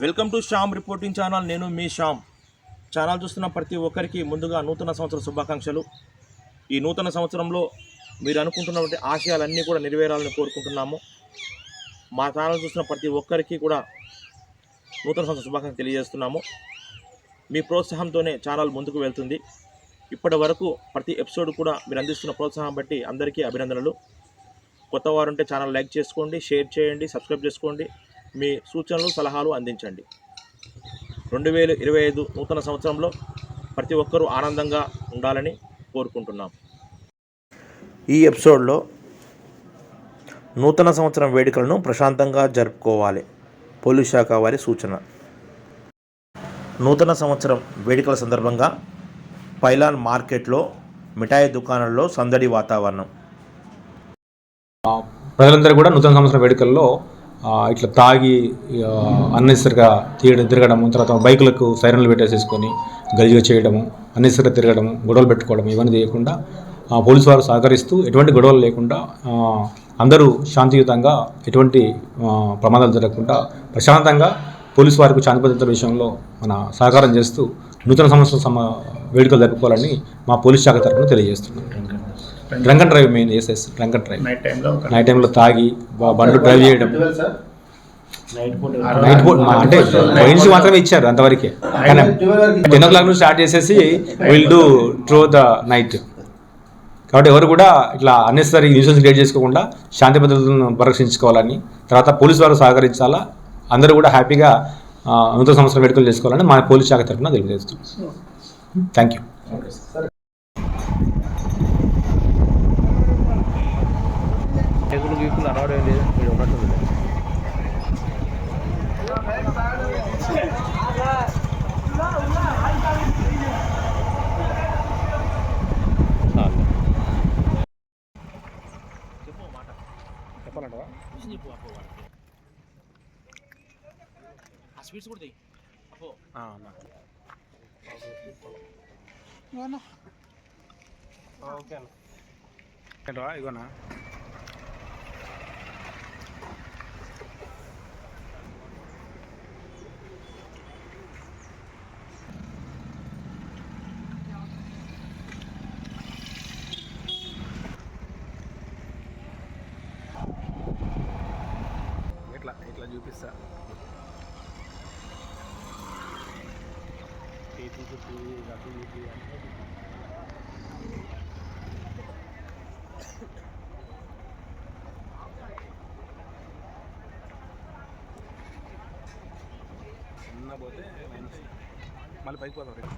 Welcome to Shyam reporting channel. నేను మీ Shyam. Channel చూస్తున్న ప్రతి ఒక్కరికి ముందుగా నూతన సంవత్సర శుభాకాంక్షలు. ఈ నూతన సంవత్సరంలో మీరు అనుకుంటున్నటువంటి ఆశయాలన్నీ కూడా నెరవేరాలని కోరుకుంటున్నాము. మా ఛానల్ చూస్తున్న ప్రతి ఒక్కరికి కూడా నూతన సంవత్సర శుభాకాంక్షలు తెలియజేస్తున్నాము. మీ ప్రోత్సాహంతోనే ఛానల్ ముందుకు వెళ్తుంది. ఇప్పటి వరకు ప్రతి ఎపిసోడ్ కూడా మీరు అందిస్తున్న ప్రోత్సాహం బట్టి అందరికీ అభినందనలు. కొత్త వారుంటే ఛానల్ లైక్ చేసుకోండి షేర్ చేయండి సబ్స్క్రైబ్ చేసుకోండి. మీ సూచనలు సలహాలు అందించండి. రెండు వేల ఇరవై ఐదు నూతన సంవత్సరంలో ప్రతి ఒక్కరూ ఆనందంగా ఉండాలని కోరుకుంటున్నాం. ఈ ఎపిసోడ్లో నూతన సంవత్సరం వేడుకలను ప్రశాంతంగా జరుపుకోవాలి. పోలీస్ శాఖ వారి సూచన. నూతన సంవత్సరం వేడుకల సందర్భంగా పైలాన్ మార్కెట్లో మిఠాయి దుకాణాల్లో సందడి వాతావరణం. ప్రజలందరూ కూడా నూతన సంవత్సరం వేడుకల్లో ఇట్లా తాగి అన్నెసరిగా తీయడం తిరగడము తర్వాత బైకులకు సైరన్లు పెట్టేసేసుకొని గలిజిగా చేయడము అన్నెసరిగా తిరగడము గొడవలు పెట్టుకోవడం ఇవన్నీ చేయకుండా పోలీసు వారు సహకరిస్తూ ఎటువంటి గొడవలు లేకుండా అందరూ శాంతియుతంగా ఎటువంటి ప్రమాదాలు జరగకుండా ప్రశాంతంగా పోలీసు వారికి శాంతి భద్రతల విషయంలో మన సహకారం చేస్తూ నూతన సంవత్సరం సమ వేడుకలు జరుపుకోవాలని మా పోలీస్ శాఖ తరఫున తెలియజేస్తున్నాం. Drunk and drive main S S drunk and drive night టైంలో నైట్ టైంలో తాగి బండ్లు డ్రైవ్ చేయడం. నైట్ పూట అంటే రైన్స్ మాత్రమే ఇచ్చారు అంతవరకే. కానీ టెన్ ఓ క్లాక్ నుంచి స్టార్ట్ చేసేసి will do through the night కాబట్టి ఎవరు కూడా ఇట్లా అన్నెసరీ న్యూసెన్స్ క్రియేట్ చేసుకోకుండా శాంతి భద్రతలను పరిరక్షించుకోవాలని తర్వాత పోలీసు వారు సహకరించాలా అందరూ కూడా హ్యాపీగా నూతన సంవత్సరం వేడుకలు చేసుకోవాలని మా పోలీస్ శాఖ తరఫున తెలియజేస్తున్నాం. థ్యాంక్ యూ తెగులు గీకులు అనవడం లేదు మీరు ఉన్నట్టుంది చెప్పాలంటవా? స్వీట్స్ కూడా అపో ఏంటవా ఇగోనా? ఇట్లా ఇట్లా చూపిస్తా. చేతి చుట్టూ అటు ఇటు చిన్న పోతే మళ్ళీ పైకి పోతాం రేపు.